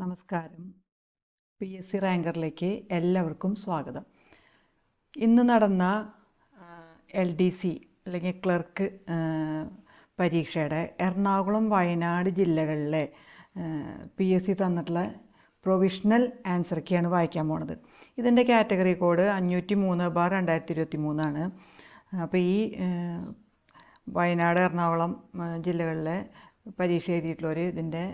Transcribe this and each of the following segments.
നമസ്കാരം. P S C റാങ്കറിലേക്ക് എല്ലാവർക്കും സ്വാഗതം. ഇന്ന് നടന്ന എൽ ഡി സി അല്ലെങ്കിൽ ക്ലർക്ക് പരീക്ഷയുടെ എറണാകുളം വയനാട് ജില്ലകളിലെ പി എസ് സി തന്നിട്ടുള്ള പ്രൊവിഷണൽ ആൻസറൊക്കെയാണ് വായിക്കാൻ പോണത്. ഇതിന്റെ കാറ്റഗറി കോഡ് അഞ്ഞൂറ്റി മൂന്ന് ബാർ രണ്ടായിരത്തി ഇരുപത്തി മൂന്നാണ് അപ്പോൾ ഈ വയനാട് എറണാകുളം ജില്ലകളിലെ പരീക്ഷ എഴുതിയിട്ടുള്ളവർ ഇതിന്റെ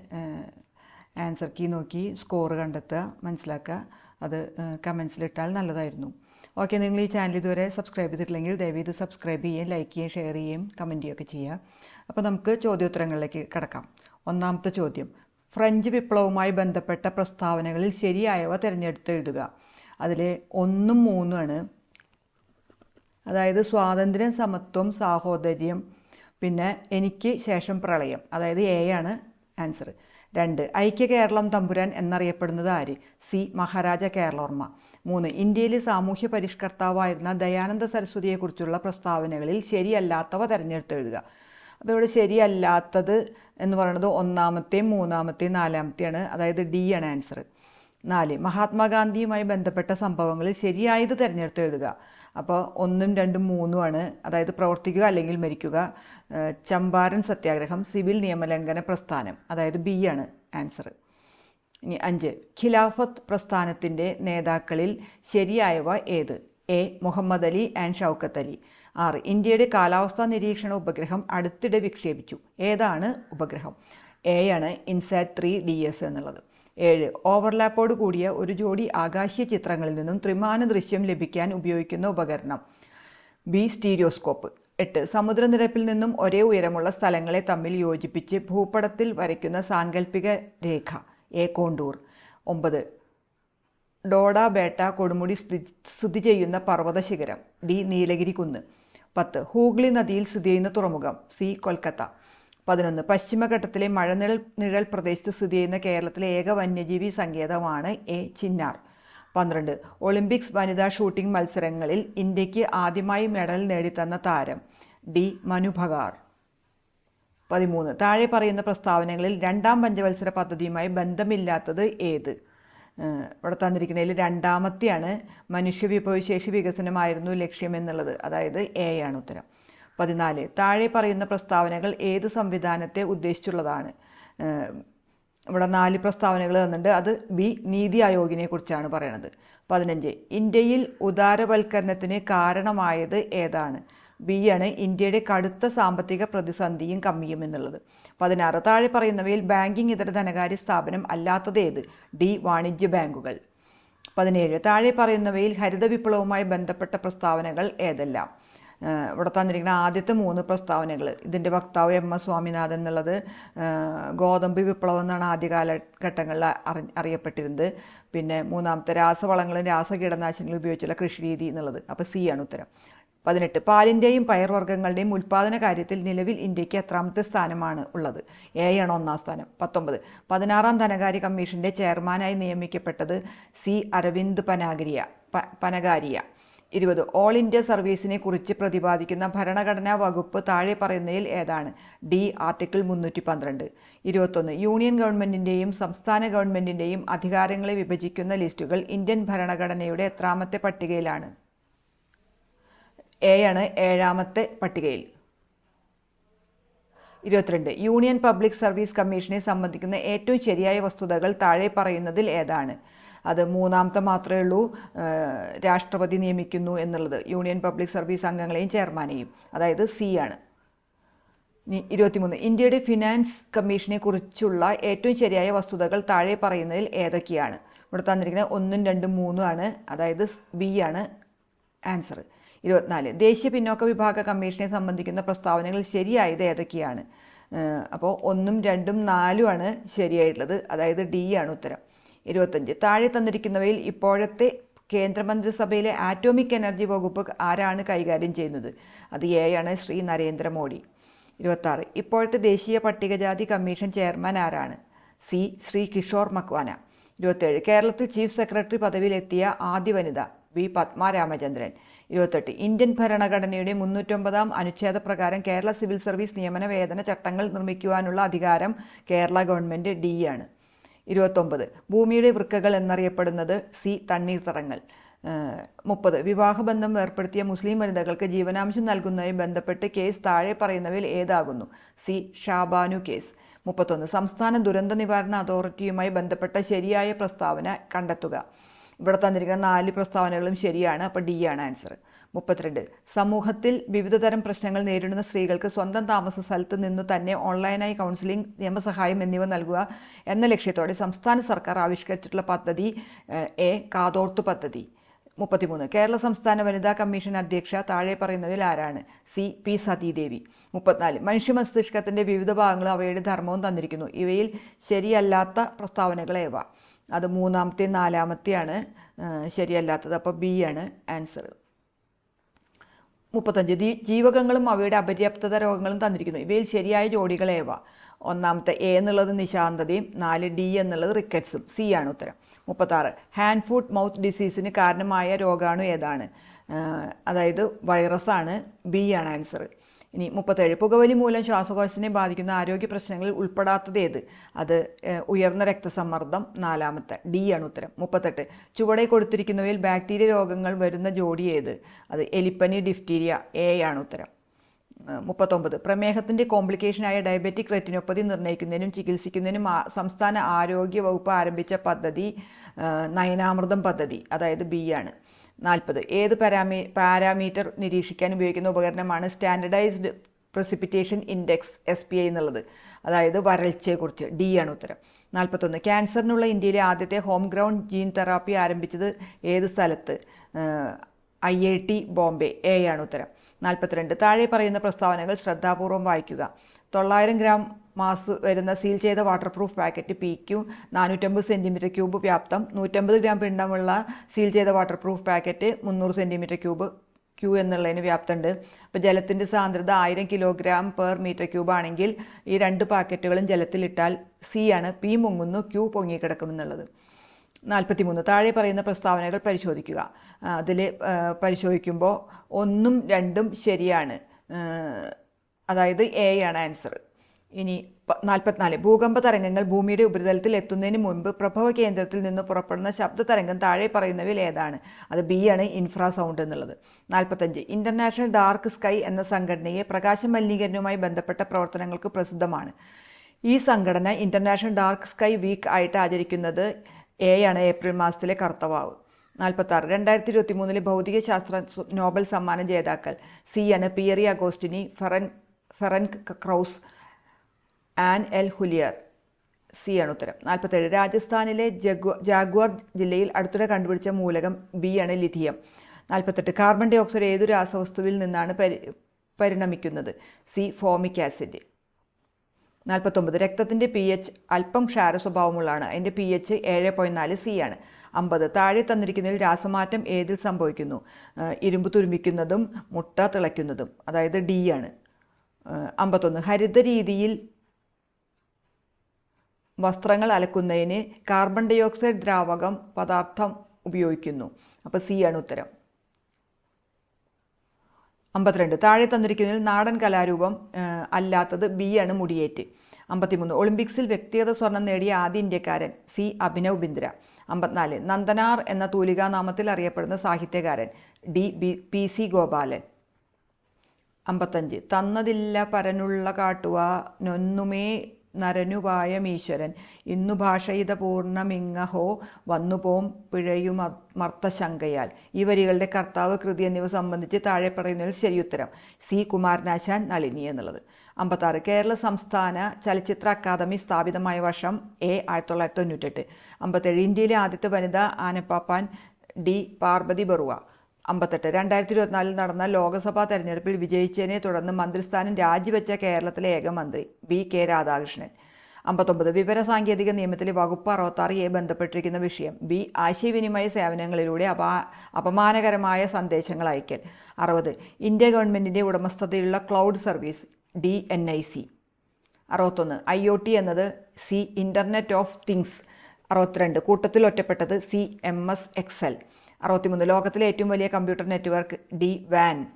ആൻസർ കീ നോക്കി സ്കോർ കണ്ടെത്തുക മനസ്സിലാക്കുക. അത് കമൻസിലിട്ടാൽ നല്ലതായിരുന്നു. ഓക്കെ നിങ്ങൾ ഈ ചാനൽ ഇതുവരെ സബ്സ്ക്രൈബ് ചെയ്തിട്ടില്ലെങ്കിൽ ദയവ് ഇത് സബ്സ്ക്രൈബ് ചെയ്യുകയും ലൈക്ക് ചെയ്യുകയും ഷെയർ ചെയ്യുകയും കമന്റ് ചെയ്യുകയൊക്കെ ചെയ്യുക. അപ്പോൾ നമുക്ക് ചോദ്യോത്തരങ്ങളിലേക്ക് കിടക്കാം. ഒന്നാമത്തെ ചോദ്യം. ഫ്രഞ്ച് വിപ്ലവവുമായി ബന്ധപ്പെട്ട പ്രസ്താവനകളിൽ ശരിയായവ തിരഞ്ഞെടുത്ത് എഴുതുക. അതിൽ ഒന്നും മൂന്നുമാണ് അതായത് സ്വാതന്ത്ര്യം സമത്വം സാഹോദര്യം പിന്നെ എനിക്ക് ശേഷം പ്രളയം. അതായത് എ ആണ് ആൻസർ രണ്ട് ഐക്യ കേരളം തമ്പുരാൻ എന്നറിയപ്പെടുന്നത് ആര്? സി മഹാരാജ കേരളോർമ്മ മൂന്ന് ഇന്ത്യയിലെ സാമൂഹ്യ പരിഷ്കർത്താവായിരുന്ന ദയാനന്ദ സരസ്വതിയെക്കുറിച്ചുള്ള പ്രസ്താവനകളിൽ ശരിയല്ലാത്തവ തെരഞ്ഞെടുത്തെഴുതുക. അപ്പോൾ ഇവിടെ ശരിയല്ലാത്തത് എന്ന് പറയുന്നത് ഒന്നാമത്തെയും മൂന്നാമത്തെയും നാലാമത്തെയാണ് അതായത് ഡി ആണ് ആൻസർ നാല് മഹാത്മാഗാന്ധിയുമായി ബന്ധപ്പെട്ട സംഭവങ്ങളിൽ ശരിയായത് തിരഞ്ഞെടുത്ത് എഴുതുക അപ്പോൾ ഒന്നും രണ്ടും മൂന്നുമാണ്. അതായത് പ്രവർത്തിക്കുക അല്ലെങ്കിൽ മരിക്കുക. ചമ്പാരൻ സത്യാഗ്രഹം സിവിൽ നിയമലംഘന പ്രസ്ഥാനം. അതായത് ബി ആണ് ആൻസർ ഇനി അഞ്ച്. ഖിലാഫത്ത് പ്രസ്ഥാനത്തിന്റെ നേതാക്കളിൽ ശരിയായവ ഏത്? എ. മുഹമ്മദ് അലി ആൻഡ് ഷൗക്കത്ത് അലി. ആറ്. ഇന്ത്യയുടെ കാലാവസ്ഥാ നിരീക്ഷണ ഉപഗ്രഹം അടുത്തിടെ വിക്ഷേപിച്ചു. ഏതാണ് ഉപഗ്രഹം? എ ആണ് ഇൻസാറ്റ് ത്രീ ഡി എസ് എന്നുള്ളത്. ഏഴ്. ഓവർലാപ്പോട് കൂടിയ ഒരു ജോഡി ആകാശീയ ചിത്രങ്ങളിൽ നിന്നും ത്രിമാന ദൃശ്യം ലഭിക്കാൻ ഉപയോഗിക്കുന്ന ഉപകരണം. B stereoscope. എട്ട്. സമുദ്രനിരപ്പിൽ നിന്നും ഒരേ ഉയരമുള്ള സ്ഥലങ്ങളെ തമ്മിൽ യോജിപ്പിച്ച് ഭൂപടത്തിൽ വരയ്ക്കുന്ന സാങ്കല്പിക രേഖ. A contour. ഒമ്പത്. ഡോഡ ബേട്ട കൊടുമുടി സ്ഥിതി ചെയ്യുന്ന പർവത ശിഖരം. ഡി നീലഗിരി കുന്ന്. പത്ത്. ഹൂഗ്ലി നദിയിൽ സ്ഥിതി ചെയ്യുന്ന തുറമുഖം. സി കൊൽക്കത്ത. പതിനൊന്ന്. പശ്ചിമഘട്ടത്തിലെ മഴനിഴൽ നിഴൽ പ്രദേശത്ത് സ്ഥിതി ചെയ്യുന്ന കേരളത്തിലെ ഏക വന്യജീവി സങ്കേതമാണ് എ ചിന്നാർ. പന്ത്രണ്ട്. ഒളിമ്പിക്സ് വനിതാ ഷൂട്ടിംഗ് മത്സരങ്ങളിൽ ഇന്ത്യയ്ക്ക് ആദ്യമായി മെഡൽ നേടിത്തന്ന താരം ഡി മനു ഭഗാർ. പതിമൂന്ന്. താഴെ പറയുന്ന പ്രസ്താവനകളിൽ രണ്ടാം പഞ്ചവത്സര പദ്ധതിയുമായി ബന്ധമില്ലാത്തത് ഏത്? ഇവിടെ തന്നിരിക്കുന്നതിൽ രണ്ടാമത്തെയാണ് മനുഷ്യ വിഭവശേഷി വികസനമായിരുന്നു ലക്ഷ്യമെന്നുള്ളത്. അതായത് എ ആണ് ഉത്തരം. പതിനാല്. താഴെ പറയുന്ന പ്രസ്താവനകൾ ഏത് സംവിധാനത്തെ ഉദ്ദേശിച്ചുള്ളതാണ്? ഇവിടെ നാല് പ്രസ്താവനകൾ തന്നിട്ടുണ്ട്. അത് ബി നീതി ആയോഗിനെ കുറിച്ചാണ് പറയണത്. പതിനഞ്ച്. ഇന്ത്യയിൽ ഉദാരവൽക്കരണത്തിന് കാരണമായത് ഏതാണ്? ബി ആണ് ഇന്ത്യയുടെ കടുത്ത സാമ്പത്തിക പ്രതിസന്ധിയും കമ്മിയും എന്നുള്ളത്. പതിനാറ്. താഴെ പറയുന്നവയിൽ ബാങ്കിംഗ് ഇതര ധനകാര്യ സ്ഥാപനം അല്ലാത്തത് ഏത്? ഡി വാണിജ്യ ബാങ്കുകൾ. പതിനേഴ്. താഴെ പറയുന്നവയിൽ ഹരിത വിപ്ലവവുമായി ബന്ധപ്പെട്ട പ്രസ്താവനകൾ ഏതെല്ലാം? ഇവിടെ തന്നിരിക്കുന്ന ആദ്യത്തെ മൂന്ന് പ്രസ്താവനകൾ ഇതിന്റെ വക്താവ് എം എസ് സ്വാമിനാഥൻ എന്നുള്ളത് ഗോതമ്പ് വിപ്ലവം എന്നാണ് ആദ്യ കാലഘട്ടങ്ങളിൽ അറി അറിയപ്പെട്ടിരുന്നത്. പിന്നെ മൂന്നാമത്തെ രാസവളങ്ങളും രാസകീടനാശിനികളും ഉപയോഗിച്ചുള്ള കൃഷി രീതി എന്നുള്ളത്. അപ്പോൾ സി ആണ് ഉത്തരം. പതിനെട്ട് പാലിന്റെയും പയർവർഗങ്ങളുടെയും ഉൽപ്പാദന കാര്യത്തിൽ നിലവിൽ ഇന്ത്യയ്ക്ക് എത്രാമത്തെ സ്ഥാനമാണ് ഉള്ളത്? എ ആണ് ഒന്നാം സ്ഥാനം. പത്തൊമ്പത് പതിനാറാം ധനകാര്യ കമ്മീഷന്റെ ചെയർമാനായി നിയമിക്കപ്പെട്ടത് സി അരവിന്ദ് പനാഗരിയ പനകാരിയ. ഇരുപത്. ഓൾ ഇന്ത്യ സർവീസിനെ കുറിച്ച് പ്രതിപാദിക്കുന്ന ഭരണഘടനാ വകുപ്പ് താഴെ പറയുന്നതിൽ ഏതാണ്? ഡി ആർട്ടിക്കിൾ മുന്നൂറ്റി പന്ത്രണ്ട് ഇരുപത്തൊന്ന്. യൂണിയൻ ഗവൺമെന്റിന്റെയും സംസ്ഥാന ഗവൺമെന്റിന്റെയും അധികാരങ്ങളെ വിഭജിക്കുന്ന ലിസ്റ്റുകൾ ഇന്ത്യൻ ഭരണഘടനയുടെ എത്രാമത്തെ പട്ടികയിലാണ്? എ ആണ് ഏഴാമത്തെ പട്ടികയിൽ. ഇരുപത്തിരണ്ട്. യൂണിയൻ പബ്ലിക് സർവീസ് കമ്മീഷനെ സംബന്ധിക്കുന്ന ഏറ്റവും ശരിയായ വസ്തുതകൾ താഴെ പറയുന്നതിൽ ഏതാണ്? അത് മൂന്നാമത്തെ മാത്രമേ ഉള്ളൂ രാഷ്ട്രപതി നിയമിക്കുന്നു എന്നുള്ളത്. യൂണിയൻ പബ്ലിക് സർവീസ് അംഗങ്ങളെയും ചെയർമാനെയും. അതായത് സി ആണ്. ഇരുപത്തിമൂന്ന്. ഇന്ത്യയുടെ ഫിനാൻസ് കമ്മീഷനെ കുറിച്ചുള്ള ഏറ്റവും ശരിയായ വസ്തുതകൾ താഴെ പറയുന്നതിൽ ഏതൊക്കെയാണ്? ഇവിടെ തന്നിരിക്കുന്നത് ഒന്നും രണ്ടും മൂന്നും ആണ്. അതായത് ബി ആണ് ആൻസർ. ഇരുപത്തിനാല്. ദേശീയ പിന്നോക്ക വിഭാഗ കമ്മീഷനെ സംബന്ധിക്കുന്ന പ്രസ്താവനകൾ ശരിയായത് ഏതൊക്കെയാണ്? അപ്പോൾ ഒന്നും രണ്ടും നാലും ആണ് ശരിയായിട്ടുള്ളത്. അതായത് ഡി ആണ് ഉത്തരം. ഇരുപത്തഞ്ച് താഴെ തന്നിരിക്കുന്നവയിൽ ഇപ്പോഴത്തെ കേന്ദ്രമന്ത്രിസഭയിലെ ആറ്റോമിക് എനർജി വകുപ്പ് ആരാണ് കൈകാര്യം ചെയ്യുന്നത്? അത് എ ആണ് ശ്രീ നരേന്ദ്രമോദി. ഇരുപത്താറ്. ഇപ്പോഴത്തെ ദേശീയ പട്ടികജാതി കമ്മീഷൻ ചെയർമാൻ ആരാണ്? സി. ശ്രീ കിഷോർ മക്വാന. ഇരുപത്തേഴ്. കേരളത്തിൽ ചീഫ് സെക്രട്ടറി പദവിയിലെത്തിയ ആദ്യ വനിത വി. പത്മ രാമചന്ദ്രൻ ഇരുപത്തെട്ട്. ഇന്ത്യൻ ഭരണഘടനയുടെ മുന്നൂറ്റൊമ്പതാം അനുച്ഛേദ പ്രകാരം കേരള സിവിൽ സർവീസ് നിയമന വേതന ചട്ടങ്ങൾ നിർമ്മിക്കുവാനുള്ള അധികാരം കേരള ഗവൺമെന്റ് ഡി ആണ്. ഇരുപത്തൊമ്പത്. ഭൂമിയുടെ വൃക്കകൾ എന്നറിയപ്പെടുന്നത് സി തണ്ണീർത്തടങ്ങൾ. മുപ്പത്. വിവാഹബന്ധം ഏർപ്പെടുത്തിയ മുസ്ലിം വനിതകൾക്ക് ജീവനാംശം നൽകുന്നതുമായി ബന്ധപ്പെട്ട് കേസ് താഴെ പറയുന്നവയിൽ ഏതാകുന്നു? C Shah Bano case. മുപ്പത്തൊന്ന്. സംസ്ഥാന ദുരന്ത നിവാരണ അതോറിറ്റിയുമായി ബന്ധപ്പെട്ട ശരിയായ പ്രസ്താവന കണ്ടെത്തുക. ഇവിടെ തന്നിരിക്കുന്ന നാല് പ്രസ്താവനകളും ശരിയാണ്. അപ്പോൾ ഡി ആണ് ആൻസർ മുപ്പത്തിരണ്ട്. സമൂഹത്തിൽ വിവിധതരം പ്രശ്നങ്ങൾ നേരിടുന്ന സ്ത്രീകൾക്ക് സ്വന്തം താമസ സ്ഥലത്ത് നിന്ന് തന്നെ ഓൺലൈനായി കൗൺസിലിംഗ് നിയമസഹായം എന്നിവ നൽകുക എന്ന ലക്ഷ്യത്തോടെ സംസ്ഥാന സർക്കാർ ആവിഷ്കരിച്ചിട്ടുള്ള പദ്ധതി എ കാതോർത്ത് പദ്ധതി. മുപ്പത്തിമൂന്ന്. കേരള സംസ്ഥാന വനിതാ കമ്മീഷൻ അധ്യക്ഷ താഴെ പറയുന്നവരിൽ ആരാണ്? C P Sathidevi. മുപ്പത്തിനാല്. മനുഷ്യ മസ്തിഷ്കത്തിന്റെ വിവിധ ഭാഗങ്ങളും അവയുടെ ധർമ്മവും തന്നിരിക്കുന്നു. ഇവയിൽ ശരിയല്ലാത്ത പ്രസ്താവനകൾ ഏവ അത് മൂന്നാമത്തെ നാലാമത്തെയാണ് ശരിയല്ലാത്തത്. അപ്പോൾ ബി ആണ് ആൻസർ. മുപ്പത്തഞ്ച്. ദീ ജീവകങ്ങളും അവയുടെ അപര്യാപ്തത രോഗങ്ങളും തന്നിരിക്കുന്നു. ഇവയിൽ ശരിയായ ജോഡികളേവ ഒന്നാമത്തെ എ എന്നുള്ളത് നിശാന്തതയും നാല് ഡി എന്നുള്ളത് റിക്കറ്റ്സും. സി ആണ് ഉത്തരം. മുപ്പത്താറ്. ഹാൻഡ് ഫുഡ് മൗത്ത് ഡിസീസിന് കാരണമായ രോഗാണു ഏതാണ്? അതായത് വൈറസാണ്. ബി ആണ് ആൻസർ ഇനി മുപ്പത്തേഴ്. പുകവലി മൂലം ശ്വാസകോശത്തിനെ ബാധിക്കുന്ന ആരോഗ്യ പ്രശ്നങ്ങളിൽ ഉൾപ്പെടാത്തത് ഏത്? അത് ഉയർന്ന രക്തസമ്മർദ്ദം നാലാമത്തെ ഡി ആണ് ഉത്തരം. മുപ്പത്തെട്ട്. ചുവടെ കൊടുത്തിരിക്കുന്നവയിൽ ബാക്ടീരിയ രോഗങ്ങൾ വരുന്ന ജോഡി ഏത്? അത് എലിപ്പനി ഡിഫ്റ്റീരിയ എ ആണ് ഉത്തരം. മുപ്പത്തൊമ്പത്. പ്രമേഹത്തിന്റെ കോംപ്ലിക്കേഷനായ ഡയബറ്റിക് റെറ്റിനോപ്പതി നിർണയിക്കുന്നതിനും ചികിത്സിക്കുന്നതിനും സംസ്ഥാന ആരോഗ്യ വകുപ്പ് ആരംഭിച്ച പദ്ധതി നയനാമൃതം പദ്ധതി അതായത് ബി ആണ്. നാൽപ്പത്. ഏത് പാരാമീ പാരാമീറ്റർ നിരീക്ഷിക്കാൻ ഉപയോഗിക്കുന്ന ഉപകരണമാണ് standardised precipitation index S P I എന്നുള്ളത്. അതായത് വരൾച്ചയെക്കുറിച്ച്. ഡി ആണ് ഉത്തരം. നാൽപ്പത്തൊന്ന്. ക്യാൻസറിനുള്ള ഇന്ത്യയിലെ ആദ്യത്തെ ഹോം ഗ്രൗണ്ട് ജീൻ തെറാപ്പി ആരംഭിച്ചത് ഏത് സ്ഥലത്ത്? I I T Bombay. A ആണ് ഉത്തരം. നാൽപ്പത്തിരണ്ട്. താഴെ പറയുന്ന പ്രസ്താവനകൾ ശ്രദ്ധാപൂർവം വായിക്കുക. തൊള്ളായിരം ഗ്രാം മാസ് വരുന്ന സീൽ ചെയ്ത water proof packet P Q നാനൂറ്റമ്പത് സെന്റിമീറ്റർ ക്യൂബ് വ്യാപ്തം. നൂറ്റമ്പത് ഗ്രാം പിണ്ഡമുള്ള സീൽ ചെയ്ത വാട്ടർ പ്രൂഫ് പാക്കറ്റ് മുന്നൂറ് സെന്റിമീറ്റർ ക്യൂബ് ക്യൂ എന്നുള്ളതിന് വ്യാപ്തമുണ്ട്. അപ്പോൾ ജലത്തിന്റെ സാന്ദ്രത ആയിരം കിലോഗ്രാം പെർ മീറ്റർ ക്യൂബ് ആണെങ്കിൽ ഈ രണ്ട് പാക്കറ്റുകളും ജലത്തിലിട്ടാൽ സി ആണ്. പി മുങ്ങുന്നു ക്യൂ പൊങ്ങിക്കിടക്കുമെന്നുള്ളത് നാൽപ്പത്തിമൂന്ന് താഴെ പറയുന്ന പ്രസ്താവനകൾ പരിശോധിക്കുക. അതിൽ പരിശോധിക്കുമ്പോൾ ഒന്നും രണ്ടും ശരിയാണ്. അതായത് എ ആണ് ആൻസർ ഇനി നാൽപ്പത്തിനാല് ഭൂകമ്പ തരംഗങ്ങൾ ഭൂമിയുടെ ഉപരിതലത്തിൽ എത്തുന്നതിന് മുൻപ് പ്രഭവ കേന്ദ്രത്തിൽ നിന്ന് പുറപ്പെടുന്ന ശബ്ദ തരംഗം താഴെ പറയുന്നവയിൽ ഏതാണ്? അത് ബി ആണ് ഇൻഫ്രാസൗണ്ട് എന്നുള്ളത്. നാൽപ്പത്തഞ്ച് ഇന്റർനാഷണൽ ഡാർക്ക് സ്കൈ എന്ന സംഘടനയെ പ്രകാശ മലിനീകരണവുമായി ബന്ധപ്പെട്ട പ്രവർത്തനങ്ങൾക്ക് പ്രസിദ്ധമാണ്. ഈ സംഘടന ഇന്റർനാഷണൽ ഡാർക്ക് സ്കൈ വീക്ക് ആയിട്ട് ആചരിക്കുന്നത് എ ആണ് ഏപ്രിൽ മാസത്തിലെ കർത്തവാവ് നാൽപ്പത്താറ് രണ്ടായിരത്തി ഇരുപത്തി മൂന്നിലെ ഭൗതിക ശാസ്ത്ര നോബൽ സമ്മാന ജേതാക്കൾ. സി ആണ് Pierre Agostini Ferenc Ferenc Krausz Anne L'Huillier C ആണ് ഉത്തരം. നാൽപ്പത്തേഴ് രാജസ്ഥാനിലെ ജഗ്വ ജാഗ്വർ ജില്ലയിൽ അടുത്തിടെ കണ്ടുപിടിച്ച മൂലകം ബി ആണ് ലിഥിയം. നാൽപ്പത്തെട്ട് കാർബൺ ഡൈ ഓക്സൈഡ് ഏതു രാസവസ്തുവിൽ നിന്നാണ് പരി പരിണമിക്കുന്നത്? സി ഫോമിക് ആസിഡ് നാൽപ്പത്തൊമ്പത് രക്തത്തിന്റെ പി എച്ച് അല്പം ക്ഷാര സ്വഭാവമുള്ളതാണ്. അതിന്റെ പി എച്ച് ഏഴ് പോയിന്റ് നാല് സി ആണ്. അമ്പത്. താഴെ തന്നിരിക്കുന്നതിൽ രാസമാറ്റം ഏതിൽ സംഭവിക്കുന്നു? ഇരുമ്പ് തുരുമ്പിക്കുന്നതും മുട്ട തിളയ്ക്കുന്നതും. അതായത് ഡി ആണ്. അമ്പത്തൊന്ന്. ഹരിത രീതിയിൽ വസ്ത്രങ്ങൾ അലക്കുന്നതിന് കാർബൺ ഡൈ ഓക്സൈഡ് ദ്രാവകം പദാർത്ഥം ഉപയോഗിക്കുന്നു. അപ്പോൾ സി ആണ് ഉത്തരം. അമ്പത്തിരണ്ട്. താഴെ തന്നിരിക്കുന്നതിൽ നാടൻ കലാരൂപം അല്ലാത്തത് ബി ആണ് മുടിയേറ്റ്. അമ്പത്തിമൂന്ന്. ഒളിമ്പിക്സിൽ വ്യക്തിഗത സ്വർണം നേടിയ ആദ്യ ഇന്ത്യക്കാരൻ സി അഭിനവ് ബിന്ദ്ര. അമ്പത്തിനാല്. നന്ദനാർ എന്ന തൂലികാനാമത്തിൽ അറിയപ്പെടുന്ന സാഹിത്യകാരൻ D B P C Gopalan. അമ്പത്തഞ്ച്. തന്നതില്ല പരനുള്ള കാട്ടുവ നൊന്നുമേ നരനുപായമീശ്വരൻ ഇന്നു ഭാഷയിത പൂർണമിങ്ങഹോ വന്നുപോം പിഴയും മർത്തശങ്കയാൽ. ഈ വരികളുടെ കർത്താവ് കൃതി എന്നിവ സംബന്ധിച്ച് താഴെ പറയുന്നതിൽ ശരിയുത്തരം. സി. കുമാരനാശാൻ നളിനി എന്നുള്ളത്. അമ്പത്താറ്. കേരള സംസ്ഥാന ചലച്ചിത്ര അക്കാദമി സ്ഥാപിതമായ വർഷം എ ആയിരത്തി തൊള്ളായിരത്തി തൊണ്ണൂറ്റെട്ട്. അമ്പത്തേഴ്. ഇന്ത്യയിലെ ആദ്യത്തെ വനിത ആനപ്പാപ്പാൻ ഡി. പാർവതി ബറുവ. അമ്പത്തെട്ട്. രണ്ടായിരത്തി ഇരുപത്തിനാലിൽ നടന്ന ലോക്സഭാ തെരഞ്ഞെടുപ്പിൽ വിജയിച്ചതിനെ തുടർന്ന് മന്ത്രിസ്ഥാനം രാജിവെച്ച കേരളത്തിലെ ഏക മന്ത്രി ബി കെ രാധാകൃഷ്ണൻ. അമ്പത്തൊമ്പത്. വിവര സാങ്കേതിക നിയമത്തിലെ വകുപ്പ് അറുപത്താറ് എ ബന്ധപ്പെട്ടിരിക്കുന്ന വിഷയം. ബി. ആശയവിനിമയ സേവനങ്ങളിലൂടെ അപാ അപമാനകരമായ സന്ദേശങ്ങൾ അയക്കൽ. അറുപത്. ഇന്ത്യ ഗവൺമെന്റിന്റെ ഉടമസ്ഥതയിലുള്ള cloud service D N I C. അറുപത്തൊന്ന്. ഐ ഒ ടി എന്നത് സി ഇന്റർനെറ്റ് ഓഫ് തിങ്സ്. അറുപത്തിരണ്ട്. കൂട്ടത്തിൽ ഒറ്റപ്പെട്ടത് സി എം എസ് എക്സൽ അറുപത്തിമൂന്ന്. ലോകത്തിലെ ഏറ്റവും വലിയ കമ്പ്യൂട്ടർ നെറ്റ്വർക്ക് ഡി വാൻ.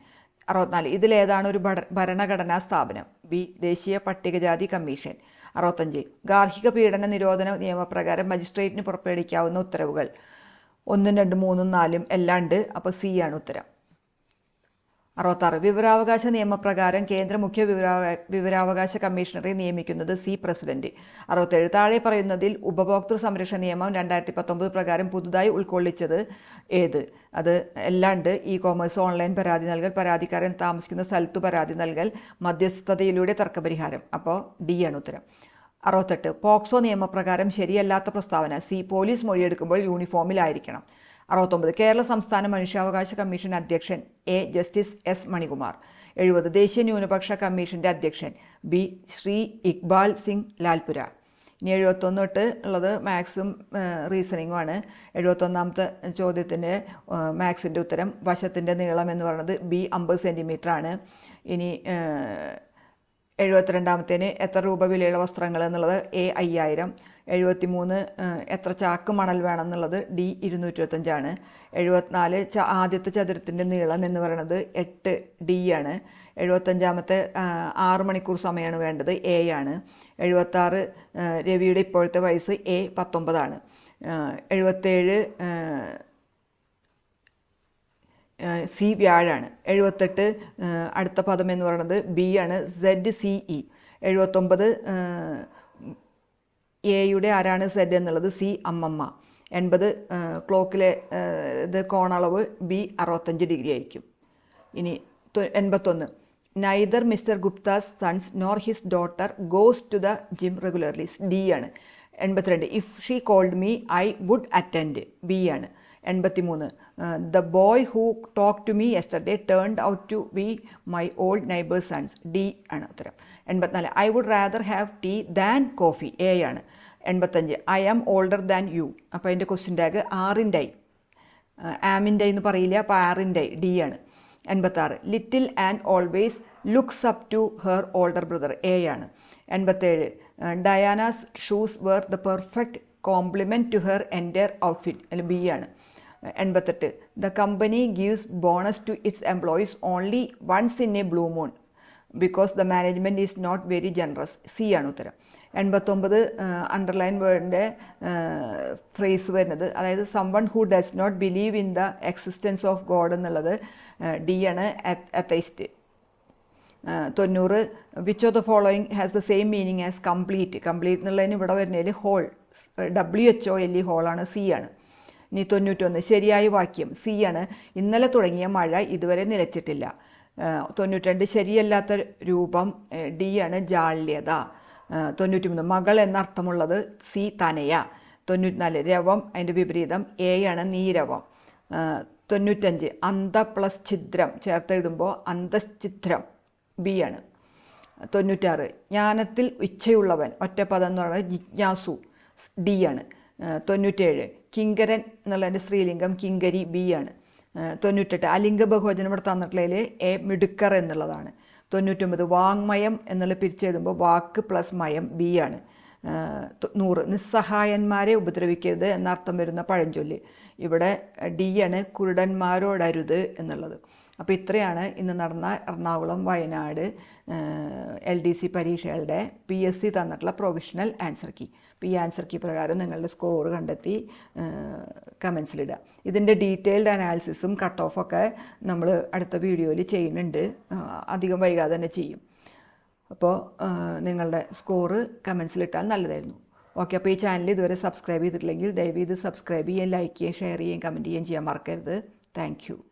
അറുപത്തിനാല്. ഇതിലേതാണ് ഒരു ഭരണഘടനാ സ്ഥാപനം. ബി ദേശീയ പട്ടികജാതി കമ്മീഷൻ. അറുപത്തഞ്ച്. ഗാർഹിക പീഡന നിരോധന നിയമപ്രകാരം മജിസ്ട്രേറ്റിന് പുറപ്പെടുവിക്കാവുന്ന ഉത്തരവുകൾ. ഒന്നും രണ്ടും മൂന്നും നാലും എല്ലാണ്ട് അപ്പോൾ സി ആണ് ഉത്തരം. അറുപത്താറ്. വിവരാവകാശ നിയമപ്രകാരം കേന്ദ്ര മുഖ്യ വിവരാവ വിവരാവകാശ കമ്മീഷണറെ നിയമിക്കുന്നത് സി പ്രസിഡന്റ്. അറുപത്തേഴ്. താഴെ പറയുന്നതിൽ ഉപഭോക്തൃ സംരക്ഷണ നിയമം രണ്ടായിരത്തി പത്തൊമ്പത് പ്രകാരം പുതുതായി ഉൾക്കൊള്ളിച്ചത് ഏത്? അത് എല്ലാണ്ട് ഇ കോമേഴ്സ് ഓൺലൈൻ പരാതി നൽകൽ പരാതിക്കാരൻ താമസിക്കുന്ന സ്ഥലത്തു പരാതി നൽകൽ മധ്യസ്ഥതയിലൂടെ തർക്കപരിഹാരം. അപ്പോൾ ഡി ആണ് ഉത്തരം. അറുപത്തെട്ട്. പോക്സോ നിയമപ്രകാരം ശരിയല്ലാത്ത പ്രസ്താവന. സി പോലീസ് മൊഴിയെടുക്കുമ്പോൾ യൂണിഫോമിലായിരിക്കണം. അറുപത്തൊമ്പത്. കേരള സംസ്ഥാന മനുഷ്യാവകാശ കമ്മീഷൻ അധ്യക്ഷൻ എ ജസ്റ്റിസ് എസ് മണികുമാർ. എഴുപത്. ദേശീയ ന്യൂനപക്ഷ കമ്മീഷന്റെ അധ്യക്ഷൻ ബി ശ്രീ ഇക്ബാൽ സിംഗ് ലാൽപുര. ഇനി എഴുപത്തൊന്ന് തൊട്ട് ഉള്ളത് മാത്സും റീസണിങ്ങുമാണ്. എഴുപത്തൊന്നാമത്തെ ചോദ്യത്തിന് മാത്സിന്റെ ഉത്തരം വശത്തിന്റെ നീളം എന്ന് പറയുന്നത് ബി അമ്പത് സെന്റിമീറ്റർ ആണ് ഇനി എഴുപത്തിരണ്ടാമത്തേന് എത്ര രൂപ വിലയുള്ള വസ്ത്രങ്ങൾ എന്നുള്ളത് എ അയ്യായിരം. എഴുപത്തി മൂന്ന് എത്ര ചാക്ക് മണൽ വേണം എന്നുള്ളത് ഡി ഇരുന്നൂറ്റി ഇരുപത്തഞ്ചാണ് എഴുപത്തിനാല് ച ആദ്യത്തെ ചതുരത്തിന്റെ നീളം എന്ന് പറയുന്നത് എട്ട് ഡി ആണ്. എഴുപത്തഞ്ചാമത്തെ ആറ് മണിക്കൂർ സമയമാണ് വേണ്ടത് എ ആണ്. എഴുപത്താറ് രവിയുടെ ഇപ്പോഴത്തെ വയസ്സ് എ പത്തൊമ്പതാണ്. എഴുപത്തേഴ് സി വ്യാഴാണ്. എഴുപത്തെട്ട് അടുത്ത പദം എന്ന് പറയുന്നത് ബി ആണ് സെഡ് സി ഇ. എഴുപത്തൊമ്പത് എയുടെ ആരാണ് സെഡ് എന്നുള്ളത്? സി അമ്മമ്മ. എൺപത് ക്ലോക്കിലെ ഇത് കോണളവ് ബി അറുപത്തഞ്ച് ഡിഗ്രി ആയിരിക്കും. ഇനി എൺപത്തൊന്ന്. Neither mister Gupta's sons nor his daughter goes to the gym regularly D ആണ്. എൺപത്തിരണ്ട്. If she called me I would attend B ആണ്. എൺപത്തിമൂന്ന്. The boy who talk to me yesterday turned out to be my old neighbours sons D ആണ് ഉത്തരം. എൺപത്തിനാല്. I would rather have tea than coffee A ആണ്. എൺപത്തഞ്ച് I am older than you അപ്പോൾ അതിന്റെ question tag ആറിന്റെ I ആമിന്റെ എന്ന് പറയില്ല അപ്പോൾ ആറിന്റെ ഐ ഡി ആണ്. എൺപത്താറ് little and always looks up to her older brother A ആണ്. എൺപത്തേഴ് Diana's shoes were the perfect complement to her entire outfit അല്ലെ ബി ആണ്. എൺപത്തെട്ട്. The company gives bonus to its employees only once in a blue moon because the management is not very generous C ആണ് ഉത്തരം. എൺപത്തൊമ്പത് underline വേർഡിന്റെ phrase വരുന്നത്. അതായത് someone who does not believe in the existence of God എന്നുള്ളത് D ആണ് atheist തൊണ്ണൂറ് which of the following has the same meaning as complete complete എന്നുള്ളതിന് ഇവിടെ വരുന്നതിൽ whole W H O L E ഹോളാണ് C ആണ്. ഇനി തൊണ്ണൂറ്റൊന്ന്. ശരിയായ വാക്യം. സി ആണ്. ഇന്നലെ തുടങ്ങിയ മഴ ഇതുവരെ നിലച്ചിട്ടില്ല. തൊണ്ണൂറ്റിരണ്ട് ശരിയല്ലാത്ത രൂപം ഡി ആണ് ജാള്യത. തൊണ്ണൂറ്റിമൂന്ന്. മകൾ എന്നർത്ഥമുള്ളത് സി തനയ. തൊണ്ണൂറ്റിനാല്. രവം അതിന്റെ വിപരീതം എ ആണ് നീരവം. തൊണ്ണൂറ്റഞ്ച്. അന്ത പ്ലസ് ഛിദ്രം. ചേർത്തെഴുതുമ്പോൾ അന്തശ്ചിത്രം ബി ആണ്. തൊണ്ണൂറ്റാറ്. ജ്ഞാനത്തിൽ ഇച്ഛയുള്ളവൻ ഒറ്റപ്പദം എന്ന് പറയുന്നത് ജിജ്ഞാസു. ഡി ആണ്. തൊണ്ണൂറ്റേഴ്. കിങ്കരൻ എന്നുള്ളതിന്റെ സ്ത്രീലിംഗം കിങ്കരി ബി ആണ്. തൊണ്ണൂറ്റെട്ട്. അലിംഗ ബഹുവചനം ഇവിടെ തന്നിട്ടുള്ളതിൽ എ മിടുക്കർ എന്നുള്ളതാണ്. തൊണ്ണൂറ്റൊമ്പത്. വാങ്മയം എന്നുള്ള പിരിച്ചെഴുതുമ്പോൾ വാക്ക് പ്ലസ് മയം ബി ആണ്. നൂറ്. നിസ്സഹായന്മാരെ ഉപദ്രവിക്കരുത് എന്നർത്ഥം വരുന്ന പഴഞ്ചൊല്ല്. ഇവിടെ ഡി ആണ് കുരുടന്മാരോടരുത് എന്നുള്ളത്. അപ്പോൾ ഇത്രയാണ് ഇന്ന് നടന്ന Ernakulam Wayanad L D C പരീക്ഷകളുടെ പി എസ് സി തന്നിട്ടുള്ള പ്രൊവിഷണൽ ആൻസർ കീ അപ്പോൾ ഈ ആൻസർ കീ പ്രകാരം നിങ്ങളുടെ സ്കോർ കണ്ടെത്തി കമൻസിലിടുക ഇതിന്റെ ഡീറ്റെയിൽഡ് അനാലിസിസും കട്ട് ഓഫൊക്കെ നമ്മൾ അടുത്ത വീഡിയോയിൽ ചെയ്യുന്നുണ്ട്. അധികം വൈകാതെ തന്നെ ചെയ്യും. അപ്പോൾ നിങ്ങളുടെ സ്കോറ് കമൻസിലിട്ടാൽ നല്ലതായിരുന്നു. ഓക്കെ അപ്പോൾ ഈ ചാനൽ ഇതുവരെ സബ്സ്ക്രൈബ് ചെയ്തിട്ടില്ലെങ്കിൽ ദയവ് ഇത് സബ്സ്ക്രൈബ് ചെയ്യുകയും ലൈക്ക് ചെയ്യുകയും ഷെയർ ചെയ്യുകയും കമന്റ് ചെയ്യുകയും ചെയ്യാൻ മറക്കരുത്. താങ്ക്